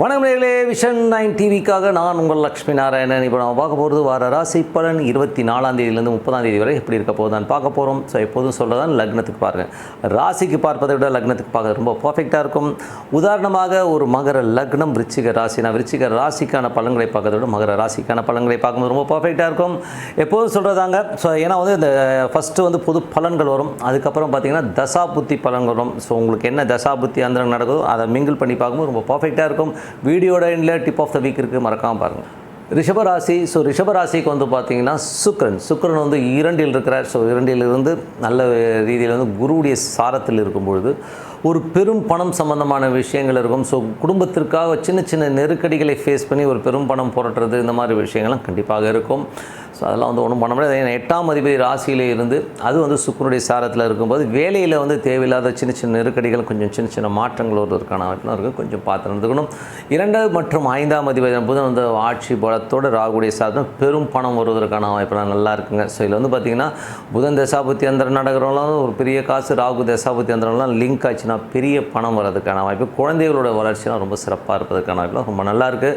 வணக்கம் நேர்களே vision nine டிவிக்காக நான் உங்கள் லக்ஷ்மி நாராயணன். இப்போ நம்ம பார்க்க போகிறது வார ராசி பலன் இருபத்தி நாலாம் தேதியிலேருந்து முப்பதாம் தேதி வரை எப்படி இருக்க போகுதான்னு பார்க்க போகிறோம் ஸோ எப்போதும் சொல்கிறதான் லக்னத்துக்கு பாருங்கள் ராசிக்கு பார்ப்பதை விட லக்னத்துக்கு பார்க்க ரொம்ப பர்ஃபெக்டாக இருக்கும். உதாரணமாக ஒரு மகர லக்னம் விருச்சிக நான் விருச்சிக ராசிக்கான பலன்களை பார்க்கறத விட மகர ராசிக்கான பலன்களை பார்க்கும்போது ரொம்ப பர்ஃபெக்டாக இருக்கும். எப்போதும் சொல்கிறதாங்க ஸோ ஏன்னா வந்து இந்த ஃபஸ்ட்டு வந்து புது பலன்கள் வரும். அதுக்கப்புறம் பார்த்திங்கன்னா தசா புத்தி வரும். ஸோ உங்களுக்கு என்ன தசா புத்தி அந்த நடக்குதோ அதை மிங்கிள் பண்ணி பார்க்கும்போது ரொம்ப பர்ஃபெக்டாக இருக்கும். வீடியோட எண்டில் டிப் ஆஃப் த வீக் இருக்குது மறக்காமல் பாருங்கள் ரிஷபராசி ஸோ ரிஷபராசிக்கு வந்து பார்த்தீங்கன்னா சுக்ரன் சுக்ரன் வந்து இரண்டில் இருக்கிறார். ஸோ இரண்டிலிருந்து நல்ல ரீதியில் வந்து குருவுடைய சாரத்தில் இருக்கும் பொழுது ஒரு பெரும் பணம் சம்பந்தமான விஷயங்கள் இருக்கும். ஸோ குடும்பத்திற்காக சின்ன சின்ன நெருக்கடிகளை ஃபேஸ் பண்ணி ஒரு பெரும் பணம் புரட்டுறது இந்த மாதிரி விஷயங்கள்லாம் கண்டிப்பாக இருக்கும். ஸோ அதெல்லாம் வந்து ஒன்றும் பண்ண முடியாது. ஏன்னா எட்டாம் அதிபதி ராசியிலே இருந்து அது வந்து சுக்கரனுடைய சாரத்தில் இருக்கும்போது வேலையில் வந்து தேவையில்லாத சின்ன சின்ன நெருக்கடிகள் கொஞ்சம் சின்ன சின்ன மாற்றங்கள் வருவதற்கான வாய்ப்புலாம் இருக்குது கொஞ்சம் பார்த்து நடந்துக்கணும். இரண்டாவது மற்றும் ஐந்தாம் அதிபதி போது அந்த ஆட்சி பலத்தோடு ராகுடைய சாதனம் பெரும் பணம் வருவதற்கான வாய்ப்புலாம் நல்லா இருக்குங்க. ஸோ இதில் வந்து பார்த்திங்கன்னா புதன் தசாபுத்தி அந்தரம் நடக்கிறவங்களாம் ஒரு பெரிய காசு ராகு தசாபுத்தி அந்தரம்லாம் லிங்க் ஆச்சுன்னா பெரிய பணம் வர்றதுக்கான வாய்ப்பு குழந்தைகளோட வளர்ச்சியெலாம் ரொம்ப சிறப்பாக இருப்பதற்கான வாய்ப்புலாம் ரொம்ப நல்லாயிருக்கு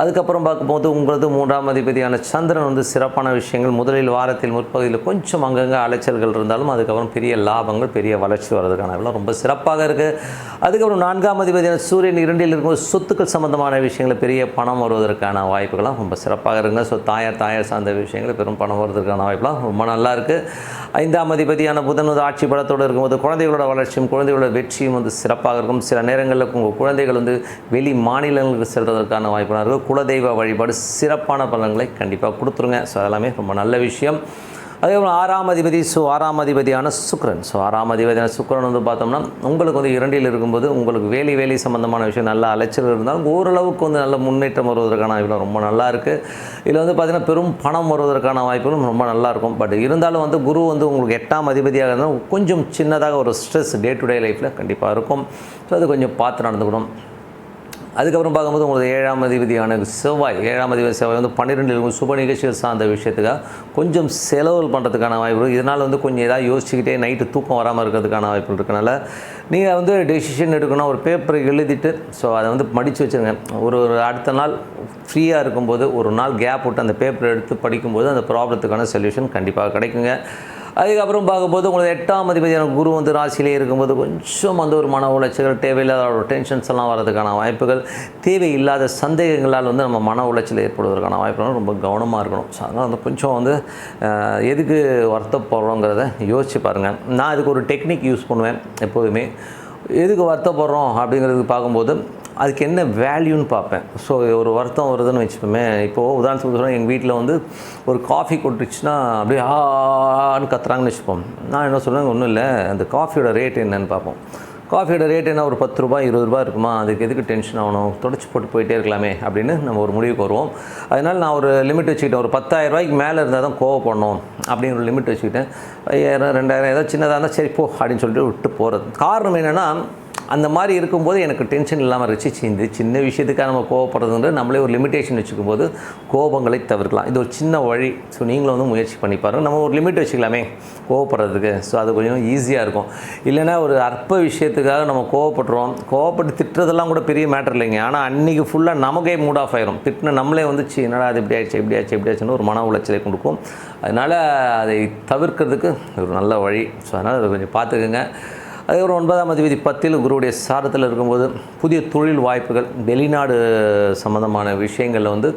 அதுக்கப்புறம் பார்க்கும்போது உங்களது மூன்றாம் அதிபதியான சந்திரன் வந்து சிறப்பான விஷயங்கள் முதலில் வாரத்தில் முற்பகுதியில் கொஞ்சம் அங்கங்கே அலைச்சல்கள் இருந்தாலும் அதுக்கப்புறம் பெரிய லாபங்கள் பெரிய வளர்ச்சி வர்றதுக்கான எல்லாம் ரொம்ப சிறப்பாக இருக்குது அதுக்கப்புறம் நான்காம் அதிபதியான சூரியன் இரண்டில் இருக்கும்போது சொத்துக்கள் சம்பந்தமான விஷயங்கள் பெரிய பணம் வருவதற்கான வாய்ப்புகள்லாம் ரொம்ப சிறப்பாக இருக்குங்க. ஸோ தாயார் தாயார் சார்ந்த விஷயங்கள் பெரும் பணம் வருவதற்கான வாய்ப்புலாம் ரொம்ப நல்லா இருக்குது ஐந்தாம் அதிபதியான புதன் வந்து ஆட்சி பலத்தோடு இருக்கும்போது குழந்தைகளோட வளர்ச்சியும் குழந்தைகளோட வெற்றியும் வந்து சிறப்பாக இருக்கும். சில நேரங்களில் உங்கள் குழந்தைகள் வந்து வெளி மாநிலங்களுக்கு செல்வதற்கான வாய்ப்புலாம் இருக்கும் குலதெய்வ வழிபாடு சிறப்பான பலன்களை கண்டிப்பாக கொடுத்துருங்க. ஸோ அதெல்லாமே ரொம்ப நல்ல விஷயம். அதேபோல் ஆறாம் அதிபதி ஸோ ஆறாம் அதிபதியான சுக்ரன் ஸோ ஆறாம் அதிபதியான சுக்ரன் வந்து பார்த்தோம்னா உங்களுக்கு வந்து இரண்டில் இருக்கும்போது உங்களுக்கு வேலை வேலை சம்பந்தமான விஷயம் நல்ல அலைச்சல் இருந்தாலும் ஓரளவுக்கு வந்து நல்ல முன்னேற்றம் வருவதற்கான வாய்ப்புலாம் ரொம்ப நல்லா இருக்குது இதில் வந்து பார்த்திங்கன்னா பெரும் பணம் வருவதற்கான வாய்ப்புகளும் ரொம்ப நல்லாயிருக்கும் பட் இருந்தாலும் வந்து குரு வந்து உங்களுக்கு எட்டாம் அதிபதியாக இருந்தால் கொஞ்சம் சின்னதாக ஒரு ஸ்ட்ரெஸ் டே டு டே லைஃப்பில் கண்டிப்பாக இருக்கும். ஸோ அது கொஞ்சம் பார்த்து நடந்துக்கணும். அதுக்கப்புறம் பார்க்கும்போது உங்களுக்கு ஏழாம் அதிபதியான செவ்வாய் ஏழாம் அதிபதி செவ்வாய் வந்து பன்னிரெண்டில் இருக்கும் சுப நிகழ்ச்சிகள் சார்ந்த விஷயத்துக்காக கொஞ்சம் செலவு பண்ணுறதுக்கான வாய்ப்பு இதனால் வந்து கொஞ்சம் ஏதாவது யோசிச்சுக்கிட்டே நைட்டு தூக்கம் வராமல் இருக்கிறதுக்கான வாய்ப்பு இருக்கனால நீங்கள் வந்து டெசிஷன் எடுக்கணும். ஒரு பேப்பரை எழுதிட்டு ஸோ அதை வந்து மடித்து வச்சுருங்க. ஒரு ஒரு அடுத்த நாள் ஃப்ரீயாக இருக்கும்போது ஒரு நாள் கேப் விட்டு அந்த பேப்பரை எடுத்து படிக்கும்போது அந்த ப்ராப்ளத்துக்கான சொல்யூஷன் கண்டிப்பாக கிடைக்குங்க. அதுக்கப்புறம் பார்க்கும்போது உங்களுக்கு எட்டாம் அதிபதியான குரு வந்து ராசியிலே இருக்கும்போது கொஞ்சம் வந்து ஒரு மன உளைச்சல் தேவையில்லாத ஒரு டென்ஷன்ஸ் எல்லாம் வரதுக்கான வாய்ப்புகள் தேவையில்லாத சந்தேகங்களால் வந்து நம்ம மன உளைச்சல் ஏற்படுவதற்கான வாய்ப்புகள் ரொம்ப கவனமாக இருக்கணும். ஸோ அதனால் வந்து கொஞ்சம் வந்து எதுக்கு வருத்தப்படுறோங்கிறத யோசிச்சு பாருங்கள் நான் அதுக்கு ஒரு டெக்னிக் யூஸ் பண்ணுவேன் எப்போதுமே. எதுக்கு வருத்தப்படுறோம் அப்படிங்கிறது பார்க்கும்போது அதுக்கு என்ன வேல்யூன்னு பார்ப்பேன். ஸோ ஒரு வருத்தம் வருதுன்னு வச்சுப்போமே இப்போது உதாரணத்துக்கு சொன்னால் எங்கள் வீட்டில் வந்து ஒரு காஃபி கொட்டுச்சுன்னா அப்படியே ஆன்னு கத்துறாங்கன்னு வச்சுப்போம். நான் என்ன சொல்லுவேன் ஒன்றும் இல்லை. அந்த காஃபியோட ரேட் என்னன்னு பார்ப்போம். காஃபியோட ரேட் என்ன ஒரு பத்து ரூபாய் இருபது ரூபாய் இருக்குமா? அதுக்கு எதுக்கு டென்ஷன் ஆகணும்? தொடச்சி போட்டு போயிட்டே இருக்கலாமே அப்படின்னு நம்ம ஒரு முடிவுக்கு வருவோம். அதனால் நான் ஒரு லிமிட் வச்சுக்கிட்டேன். ஒரு பத்தாயிரம் ரூபாய்க்கு மேலே இருந்தால் தான் கோவப்படணும் அப்படின்னு ஒரு லிமிட் வச்சுக்கிட்டேன். ஐயாயிரம் ரெண்டாயிரம் ஏதாவது சின்னதாக இருந்தால் சரி போ அப்படின்னு சொல்லிட்டு விட்டு போகிறது காரணம் என்னென்னா அந்த மாதிரி இருக்கும்போது எனக்கு டென்ஷன் இல்லாமல் இருந்துச்சு இந்த சின்ன விஷயத்துக்காக நம்ம கோவப்படுறதுன்ற நம்மளே ஒரு லிமிட்டேஷன் வச்சுக்கும் போது கோபங்களை தவிர்க்கலாம். இது ஒரு சின்ன வழி. ஸோ நீங்களும் வந்து முயற்சி பண்ணி பாருங்கள் நம்ம ஒரு லிமிட் வச்சுக்கலாமே கோவப்படுறதுக்கு. ஸோ அது கொஞ்சம் ஈஸியாக இருக்கும். இல்லைன்னா ஒரு அற்ப விஷயத்துக்காக நம்ம கோவப்படுறோம். கோவப்பட்டு திட்டுறதெல்லாம் கூட பெரிய மேட்டர் இல்லைங்க. ஆனால் அன்றைக்கி ஃபுல்லாக நமக்கே மூட் ஆஃப் ஆயிரும். திட்டின நம்மளே வந்துச்சு என்னடா அது இப்படி ஆயிடுச்சு இப்படி ஆச்சு இப்படி ஆச்சுன்னு ஒரு மன உளைச்சலை கொடுக்கும் அதனால் அதை தவிர்க்கிறதுக்கு ஒரு நல்ல வழி. ஸோ அதனால் அதை கொஞ்சம் பார்த்துக்குங்க. அதுக்கப்புறம் ஒன்பதாம் அதிபதி பத்தில் குருவுடைய சாரத்தில் இருக்கும்போது புதிய தொழில் வாய்ப்புகள் வெளிநாடு சம்மந்தமான விஷயங்களில் வந்து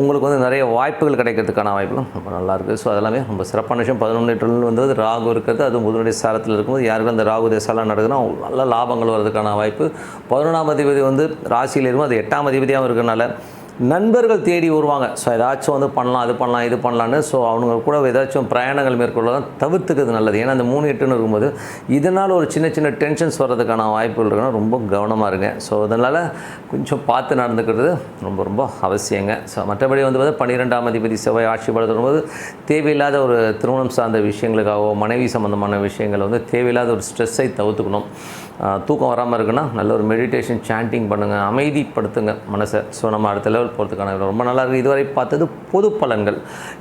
உங்களுக்கு வந்து நிறைய வாய்ப்புகள் கிடைக்கிறதுக்கான வாய்ப்புகளும் ரொம்ப நல்லாயிருக்கு ஸோ அதெல்லாமே ரொம்ப சிறப்பான விஷயம். பதினொன்று வந்து ராகு இருக்கிறது. அது புதனுடைய சாரத்தில் இருக்கும்போது யாருக்கும் அந்த ராகு தேசாலாம் நடக்குதுன்னா நல்ல லாபங்கள் வர்றதுக்கான வாய்ப்பு. பதினொன்றாம் அதிபதி வந்து ராசியில் இருக்கும். அது எட்டாம் அதிபதியாகவும் இருக்கிறனால நண்பர்கள் தேடி வருவாங்க. ஸோ ஏதாச்சும் வந்து பண்ணலாம் அது பண்ணலாம் இது பண்ணலான்னு ஸோ அவங்க கூட ஏதாச்சும் பிரயாணங்கள் மேற்கொள்ளலாம் தவிர்த்துக்கிறது நல்லது. ஏன்னா அந்த மூணு எட்டுன்னு இருக்கும்போது இதனால் ஒரு சின்ன சின்ன டென்ஷன்ஸ் வர்றதுக்கான வாய்ப்புகள் இருக்குன்னா ரொம்ப கவனமாக இருங்க. ஸோ அதனால் கொஞ்சம் பார்த்து நடந்துக்கிறது ரொம்ப ரொம்ப அவசியங்க. ஸோ மற்றபடி வந்து பார்த்தா பன்னிரெண்டாம் அதிபதி செவ்வாய் ஆட்சி படுத்தும் போது தேவையில்லாத ஒரு திருமணம் சார்ந்த விஷயங்களுக்காகவோ மனைவி சம்மந்தமான விஷயங்களை வந்து தேவையில்லாத ஒரு ஸ்ட்ரெஸ்ஸை தவிர்த்துக்கணும். தூக்கம் வராமல் இருக்குன்னா நல்ல ஒரு மெடிடேஷன் சாண்டிங் பண்ணுங்கள் அமைதிப்படுத்துங்க மனசை. ஸோ நம்ம அடுத்த லெவல் போகிறதுக்கான ரொம்ப நல்லா இருக்குது இதுவரை பார்த்தது பொது பலன்கள்.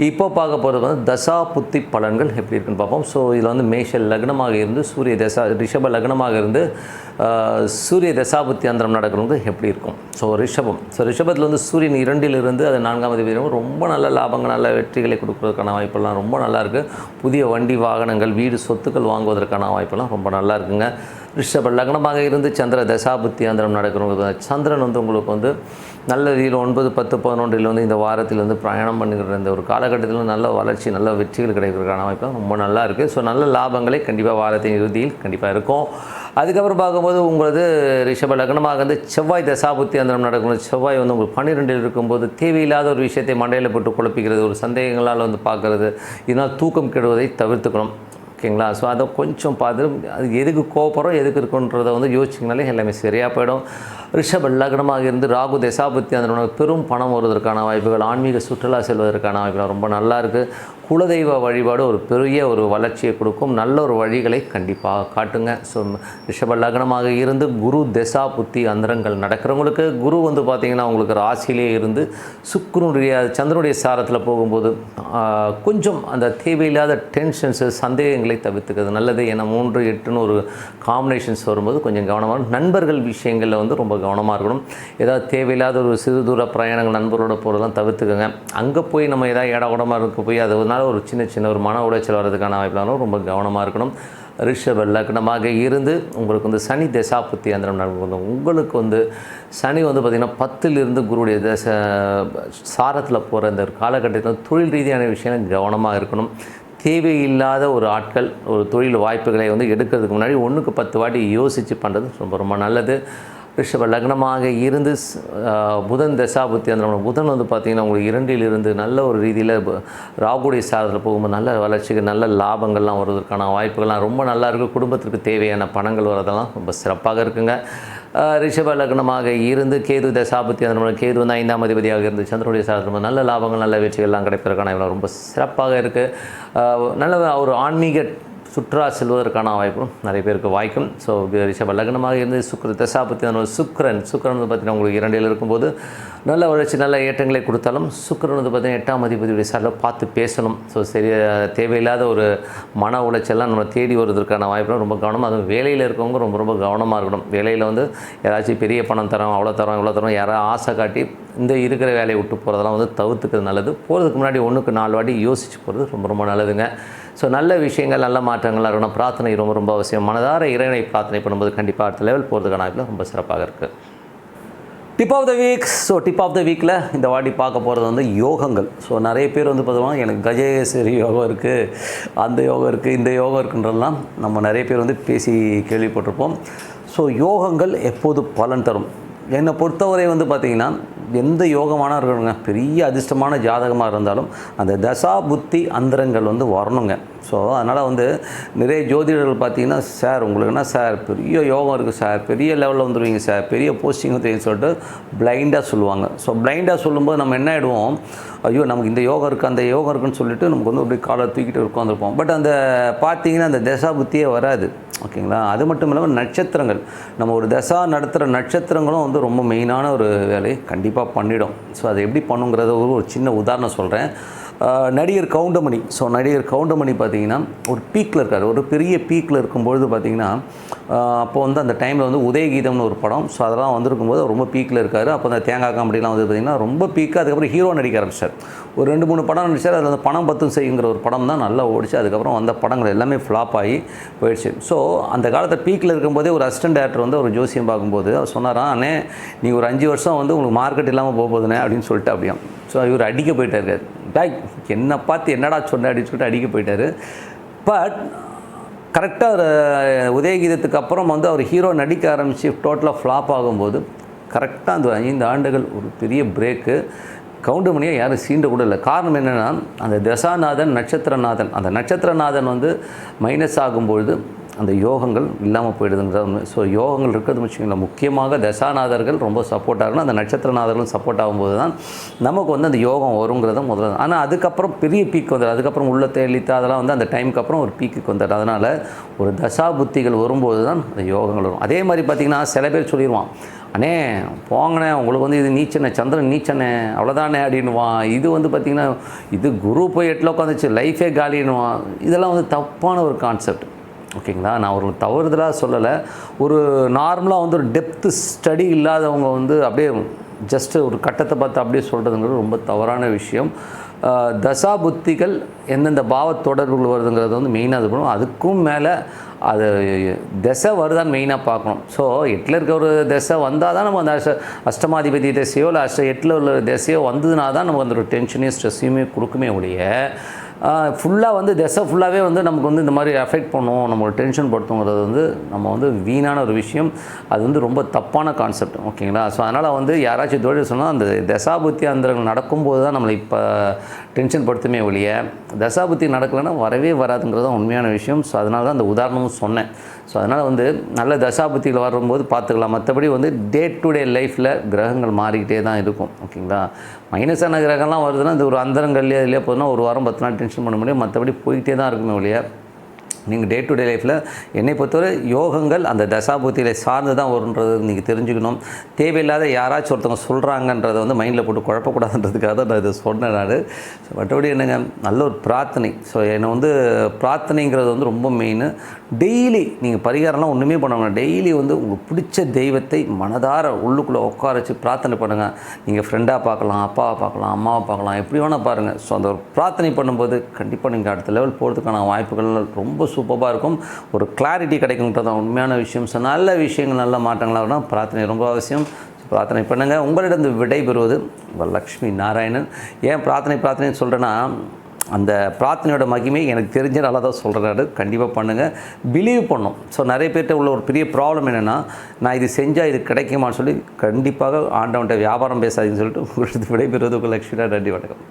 இப்போ பார்க்க போகிறது வந்து தசா புத்தி பலன்கள் எப்படி இருக்குன்னு பார்ப்போம். ஸோ இதில் வந்து மேஷ லக்னமாக இருந்து சூரிய தசா ரிஷப லக்னமாக இருந்து சூரிய தசாபுத்தி அந்தரம் நடக்கிறது எப்படி இருக்கும்? ஸோ ரிஷபம். ஸோ ரிஷபத்தில் வந்து சூரியன் இரண்டிலிருந்து அது நான்காம் தேதி ரொம்ப நல்ல லாபங்கள் நல்ல வெற்றிகளை கொடுக்குறதுக்கான வாய்ப்பெல்லாம் ரொம்ப நல்லா இருக்குது புதிய வண்டி வாகனங்கள் வீடு சொத்துக்கள் வாங்குவதற்கான வாய்ப்பெல்லாம் ரொம்ப நல்லா இருக்குங்க. ரிஷப லக்னமாக இருந்து சந்திர தசாபுத்தி அந்தரம் நடக்கிறவங்க. சந்திரன் வந்து உங்களுக்கு வந்து நல்ல ரீதியில் ஒன்பது பத்து பதினொன்றில் வந்து இந்த வாரத்தில் வந்து பிரயாணம் பண்ணுகிற இந்த ஒரு காலகட்டத்தில் நல்ல வளர்ச்சி நல்ல வெற்றிகள் கிடைக்கிறதுக்கான வாய்ப்பு ரொம்ப நல்லா இருக்குது ஸோ நல்ல லாபங்களை கண்டிப்பாக வாரத்தின் இறுதியில் கண்டிப்பாக இருக்கும். அதுக்கப்புறம் பார்க்கும்போது உங்களது ரிஷப லக்னமாக வந்து செவ்வாய் தசாபுத்தி அந்தரம் நடக்கும் செவ்வாய் வந்து உங்களுக்கு பன்னிரெண்டில் இருக்கும்போது தேவையில்லாத ஒரு விஷயத்தை மண்டையில் போட்டு குழப்பிக்கிறது ஒரு சந்தேகங்களால் வந்து பார்க்குறது இதனால் தூக்கம் கெடுவதை தவிர்த்துக்கணும். ஓகேங்களா? ஸோ அதை கொஞ்சம் பார்த்து அது எதுக்கு கோபுரம் எதுக்கு இருக்குன்றதை வந்து யோசிச்சிங்கனாலே எல்லாமே சரியாக போயிடும். ரிஷப லக்னமாக இருந்து ராகு தசாபுத்தி அதனோட பெரும் பணம் வருவதற்கான வாய்ப்புகள் ஆன்மீக சுற்றுலா செல்வதற்கான வாய்ப்புகள் ரொம்ப நல்லா இருக்குது குலதெய்வ வழிபாடு ஒரு பெரிய ஒரு வளர்ச்சியை கொடுக்கும். நல்ல ஒரு வழிகளை கண்டிப்பாக காட்டுங்க. ஸோ ரிஷப லக்னமாக இருந்து குரு தசா புத்தி அந்தரங்கள் நடக்கிறவங்களுக்கு குரு வந்து பார்த்திங்கன்னா உங்களுக்கு ராசியிலே இருந்து சுக்கரனுடைய சந்திரனுடைய சாரத்தில் போகும்போது கொஞ்சம் அந்த தேவையில்லாத டென்ஷன்ஸு சந்தேகங்களை தவிர்த்துக்கிறது நல்லது. ஏன்னா மூன்று எட்டுன்னு ஒரு காம்பினேஷன்ஸ் வரும்போது கொஞ்சம் கவனமாக நண்பர்கள் விஷயங்களில் வந்து ரொம்ப கவனமாக இருக்கணும். ஏதாவது தேவையில்லாத ஒரு சிறு தூர பிரயாணங்கள் நண்பரோட போகிறதெல்லாம் தவிர்த்துக்கோங்க. அங்கே போய் நம்ம ஏதாவது இட உடமாக இருக்க போய் அதனால் ஒரு சின்ன சின்ன ஒரு மன உளைச்சல் வர்றதுக்கான வாய்ப்புலாம் ரொம்ப கவனமாக இருக்கணும். ரிஷப லக்னமாக இருந்து உங்களுக்கு வந்து சனி தசாபுத்தி அந்தரம் நடக்கும் உங்களுக்கு வந்து சனி வந்து பார்த்திங்கன்னா பத்திலிருந்து குருடைய தச சாரத்தில் போகிற இந்த ஒரு காலகட்டத்தில் தொழில் ரீதியான விஷயம் கவனமாக இருக்கணும். தேவையில்லாத ஒரு ஆட்கள் ஒரு தொழில் வாய்ப்புகளை வந்து எடுக்கிறதுக்கு முன்னாடி ஒன்றுக்கு பத்து வாட்டி யோசித்து பண்ணுறது ரொம்ப ரொம்ப நல்லது. ரிஷப லக்னமாக இருந்து புதன் தசாபுத்தி அந்த புதன் வந்து பார்த்திங்கன்னா உங்களுக்கு இரண்டில் இருந்து நல்ல ஒரு ரீதியில் ராகுடைய சாரத்தில் போகும்போது நல்ல வளர்ச்சிக்கு நல்ல லாபங்கள்லாம் வருவதற்கான வாய்ப்புகள்லாம் ரொம்ப நல்லா இருக்குது குடும்பத்திற்கு தேவையான பணங்கள் வரதெல்லாம் ரொம்ப சிறப்பாக இருக்குங்க. ரிஷப லக்னமாக இருந்து கேது தசாபுத்தி அந்த கேது வந்து ஐந்தாம் அதிபதியாக இருந்து சந்திரனுடைய சாரத்தில் நல்ல லாபங்கள் நல்ல வெற்றிகள்லாம் கிடைப்பதற்கான வாய்ப்பு ரொம்ப சிறப்பாக இருக்குது நல்ல ஒரு ஆன்மீக சுற்றுலா செல்வதற்கான வாய்ப்பும் நிறைய பேருக்கு வாய்க்கும். ஸோ ரிஷப லக்னமாக இருந்து சுக்ர தசாபத்தி அந்த சுக்ரன் சுக்ரன் வந்து பார்த்தீங்கன்னா உங்களுக்கு இரண்டில் இருக்கும்போது நல்ல வளர்ச்சி நல்ல ஏற்றங்களை கொடுத்தாலும் சுக்ரன் வந்து பார்த்தீங்கன்னா எட்டாம் அதிபதியுடைய சாரில் பார்த்து பேசணும். ஸோ சரி தேவையில்லாத ஒரு மன உளைச்சல்லாம் நம்ம தேடி வருவதற்கான வாய்ப்புலாம் ரொம்ப கவனம் அதுவும் வேலையில் இருக்கவங்க ரொம்ப ரொம்ப கவனமாக இருக்கணும். வேலையில் வந்து யாராச்சும் பெரிய பணம் தரோம் அவ்வளோ தரோம் இவ்வளோ தரோம் யாராவது ஆசை காட்டி இந்த இருக்கிற வேலையை விட்டு போகிறதெல்லாம் வந்து தவிர்த்துக்கிறது நல்லது. போகிறதுக்கு முன்னாடி ஒன்றுக்கு நாலு வாட்டி யோசிச்சு போகிறது ரொம்ப ரொம்ப நல்லதுங்க. ஸோ நல்ல விஷயங்கள் நல்ல மாற்றங்கள் இருக்கணும் பிரார்த்தனை ரொம்ப ரொம்ப அவசியம். மனதார இறைவனை பிரார்த்தனை பண்ணும்போது கண்டிப்பாக அடுத்த லெவல் போகிறதுக்கான வாய்ப்பு ரொம்ப சிறப்பாக இருக்குது tip of the week so tip of the வீக்கில் இந்த வாட்டி பார்க்க போகிறது வந்து யோகங்கள். ஸோ நிறைய பேர் வந்து பார்த்தோம்னா எனக்கு கஜேஸ்வரி யோகம் இருக்குது அந்த யோகம் இருக்குது இந்த யோகம் இருக்குன்றதெல்லாம் நம்ம நிறைய பேர் வந்து பேசி கேள்விப்பட்டிருப்போம். ஸோ யோகங்கள் எப்போது பலன் தரும்? என்னை பொறுத்தவரை வந்து பார்த்திங்கன்னா எந்த யோகமான இருக்கணுங்க பெரிய அதிர்ஷ்டமான ஜாதகமாக இருந்தாலும் அந்த தசா புத்தி அந்தரங்கள் வந்து வரணுங்க. ஸோ அதனால் வந்து நிறைய ஜோதிடர்கள் பார்த்தீங்கன்னா சார் உங்களுக்குன்னா சார்? பெரிய யோகம் இருக்குது சார். பெரிய லெவலில் வந்துடுவீங்க சார். பெரிய போஸ்டிங் வந்துருவீங்கன்னு சொல்லிட்டு பிளைண்டாக சொல்லுவாங்க. ஸோ பிளைண்டாக சொல்லும்போது நம்ம என்ன ஆகிடுவோம் ஐயோ நமக்கு இந்த யோகம் இருக்குது அந்த யோகம் இருக்குன்னு சொல்லிட்டு நமக்கு வந்து அப்படியே காலை தூக்கிட்டு உட்காந்துருப்போம் பட் அந்த பார்த்தீங்கன்னா அந்த தசா புத்தியே வராது. ஓகேங்களா? அது மட்டும் இல்லாமல் நட்சத்திரங்கள். நம்ம ஒரு தசா நடத்துகிற நட்சத்திரங்களும் வந்து ரொம்ப மெயினான ஒரு வேலையை கண்டிப்பாக பண்ணிடும். ஸோ அதை எப்படி பண்ணுங்கிறத ஒரு சின்ன உதாரணம் சொல்கிறேன் நடிகர் கவுண்டமணி. ஸோ நடிகர் கவுண்டமணி பார்த்தீங்கன்னா ஒரு பீக்கில் இருக்கார். ஒரு பெரிய பீக்கில் இருக்கும்பொழுது பார்த்தீங்கன்னா அப்போ வந்து அந்த டைமில் வந்து உதயகீதம்னு ஒரு படம். ஸோ அதெல்லாம் வந்திருக்கும்போது ரொம்ப பீக்கில் இருக்கார். அப்போ அந்த தேங்காய் காமெடிலாம் வந்து பார்த்திங்கன்னா ரொம்ப பீக்காக அதுக்கப்புறம் ஹீரோ நடிக்க ஆரம்பிச்சார். ஒரு ரெண்டு மூணு படம் நடிச்சார். அதில் அந்த பணம் பத்தும் செய்யுங்கிற ஒரு படம் தான் நல்லா ஓடிச்சு. அதுக்கப்புறம் வந்த படங்கள் எல்லாமே ஃப்ளாப் ஆகி போயிடுச்சு. ஸோ அந்த காலத்தில் பீக்கில் இருக்கும்போதே ஒரு அசிஸ்டன்ட் டேரக்டர் வந்து ஒரு ஜோசியம் பார்க்கும்போது அவர் சொன்னாராம் அண்ணே நீ ஒரு அஞ்சு வருஷம் வந்து உங்களுக்கு மார்க்கெட் இல்லாமல் போக போகுதுண்ணே அப்படின்னு சொல்லிட்டு அப்படியே. ஸோ இவர் அடிக்க போயிட்டார். டாய் என்னை பார்த்து என்னடா சொன்ன அப்படின்னு சொல்லிட்டு அடிக்க போயிட்டார். பட் கரெக்டாக உதயகீதத்துக்கு அப்புறம் வந்து அவர் ஹீரோ நடிக்க ஆரம்பித்து டோட்டலாக ஃப்ளாப் ஆகும்போது கரெக்டாக அந்த ஐந்து ஆண்டுகள் ஒரு பெரிய பிரேக்கு கவுண்டமணியை யாரும் சீண்ட கூட இல்லை. காரணம் என்னென்னா அந்த தசாநாதன் நட்சத்திரநாதன் அந்த நட்சத்திரநாதன் வந்து மைனஸ் ஆகும்பொழுது அந்த யோகங்கள் இல்லாமல் போயிடுதுங்கிறது உண்மை ஸோ யோகங்கள் இருக்கிறது வச்சுக்கோங்களேன் முக்கியமாக தசாநாதர்கள் ரொம்ப சப்போர்ட் ஆகணும். அந்த நட்சத்திரநாதர்களும் சப்போர்ட் ஆகும்போது தான் நமக்கு வந்து அந்த யோகம் வருங்கிறத முதல்ல ஆனால் அதுக்கப்புறம் பெரிய பீக் வந்துடும். அதுக்கப்புறம் உள்ள தெளித்தா அதெல்லாம் வந்து அந்த டைமுக்கு அப்புறம் ஒரு பீக்குக்கு வந்துடும். அதனால் ஒரு தசா புத்திகள் வரும்போது தான் அந்த யோகங்கள் வரும். அதே மாதிரி பார்த்திங்கன்னா சில பேர் சொல்லிடுவான் அண்ணே போங்கண்ணே உங்களுக்கு வந்து இது நீச்சண்ணே சந்திரன் நீச்சண்ணே அவ்வளோதானே அப்படின்னுவான். இது வந்து பார்த்திங்கன்னா இது குரு போய் எட்டில் உட்காந்துச்சு லைஃபே காலின்னுவான். இதெல்லாம் வந்து தப்பான ஒரு கான்செப்ட் ஓகேங்களா? நான் ஒரு தவறுதலாக சொல்லலை. ஒரு நார்மலாக வந்து ஒரு டெப்த்து ஸ்டடி இல்லாதவங்க வந்து அப்படியே ஜஸ்ட்டு ஒரு கட்டத்தை பார்த்து அப்படியே சொல்கிறதுங்கிறது ரொம்ப தவறான விஷயம். தசா புத்திகள் எந்தெந்த பாவ தொடர்புகள் வருதுங்கிறது வந்து மெயினாக இது பண்ணும். அதுக்கும் மேலே அது திசை வருதான்னு மெயினாக பார்க்கணும். ஸோ எட்டில் இருக்க ஒரு திசை வந்தால் தான் நம்ம அந்த அஷ்ட அஷ்டமாதிபதி திசையோ இல்லை அஷ்ட எட்டில் உள்ள திசையோ வந்ததுனா தான் நமக்கு அந்த ஒரு டென்ஷனையும் ஸ்ட்ரெஸ்ஸையுமே கொடுக்குமே ஒழிய ஃபுல்லாக வந்து திசை ஃபுல்லாகவே வந்து நமக்கு வந்து இந்த மாதிரி அஃபெக்ட் பண்ணும். நம்மளோட டென்ஷன் படுத்துங்கிறது வந்து நம்ம வந்து வீணான ஒரு விஷயம். அது வந்து ரொம்ப தப்பான கான்செப்ட் ஓகேங்களா ஸோ அதனால் வந்து யாராச்சும் தொழில் சொன்னால் அந்த தசாபுத்தி அந்தரங்கள் நடக்கும்போது தான் நம்மளை இப்போ டென்ஷன் படுத்துமே ஒழிய தசாபுத்தி நடக்கலைன்னா வரவே வராதுங்கிறது தான் உண்மையான விஷயம். ஸோ அதனால தான் அந்த உதாரணமும் சொன்னேன். ஸோ அதனால் வந்து நல்ல தசாபுத்தியில் வரும்போது பார்த்துக்கலாம். மற்றபடி வந்து டே டு டே லைஃப்பில் கிரகங்கள் மாறிக்கிட்டே தான் இருக்கும் ஓகேங்களா மைனஸான கிரகம்லாம் வருதுன்னா இந்த ஒரு அந்தரங்கள்லேயே இதுலேயே போதுன்னா ஒரு வாரம் பத்து நாள் டென்ஷன் பண்ண முடியும். மற்றபடி போயிட்டே தான் இருக்குமே ஒழிய நீங்கள் டே டு டே லைஃப்பில் என்னை பொறுத்தவரை யோகங்கள் அந்த தசாபூத்தியில் சார்ந்து தான் வருன்றது நீங்கள் தெரிஞ்சுக்கணும். தேவையில்லாத யாராச்சும் ஒருத்தவங்க சொல்கிறாங்கன்றதை வந்து மைண்டில் போட்டு குழப்பக்கூடாதுன்றதுக்காக தான் நான் இதை சொன்னேன் நான். ஸோ மற்றபடி என்னங்க நல்ல ஒரு பிரார்த்தனை. ஸோ என்னை வந்து பிரார்த்தனைங்கிறது வந்து ரொம்ப மெயின் டெய்லி நீங்கள் பரிகாரம்லாம் ஒன்றுமே பண்ண டெய்லி வந்து உங்களுக்கு பிடிச்ச தெய்வத்தை மனதார உள்ளுக்குள்ளே உட்கார வச்சு பிரார்த்தனை பண்ணுங்கள் நீங்கள் ஃப்ரெண்டாக பார்க்கலாம் அப்பாவை பார்க்கலாம் அம்மாவை பார்க்கலாம் எப்படி வேணால் பாருங்கள் ஸோ அந்த ஒரு பிரார்த்தனை பண்ணும்போது கண்டிப்பாக நீங்கள் அடுத்த லெவல் போகிறதுக்கான வாய்ப்புகள் ரொம்ப சூப்பராக இருக்கும். ஒரு கிளாரிட்டி கிடைக்கும்ன்றது தான் உண்மையான விஷயம். ஸோ நல்ல விஷயங்கள் நல்ல மாற்றங்களாக வரணும் பிரார்த்தனை ரொம்ப அவசியம். பிரார்த்தனை பண்ணுங்கள் உங்களிடம் விடைபெறுவது லக்ஷ்மி நாராயணன். ஏன் பிரார்த்தனை பிரார்த்தனை சொல்கிறேன்னா அந்த பிரார்த்தனையோட மகிமை எனக்கு தெரிஞ்சனால தான் சொல்கிறாரு கண்டிப்பாக பண்ணுங்கள் பிலீவ் பண்ணும். ஸோ நிறைய பேர்கிட்ட உள்ள ஒரு பெரிய ப்ராப்ளம் என்னென்னா நான் இது செஞ்சால் இது கிடைக்குமான்னு சொல்லி கண்டிப்பாக ஆண்டவன்ட்ட வியாபாரம் பேசாதீங்கன்னு சொல்லிட்டு உங்களுக்கு விடைபெறுவது உங்கள் லக்ஷ்மி நன்றி வணக்கம்.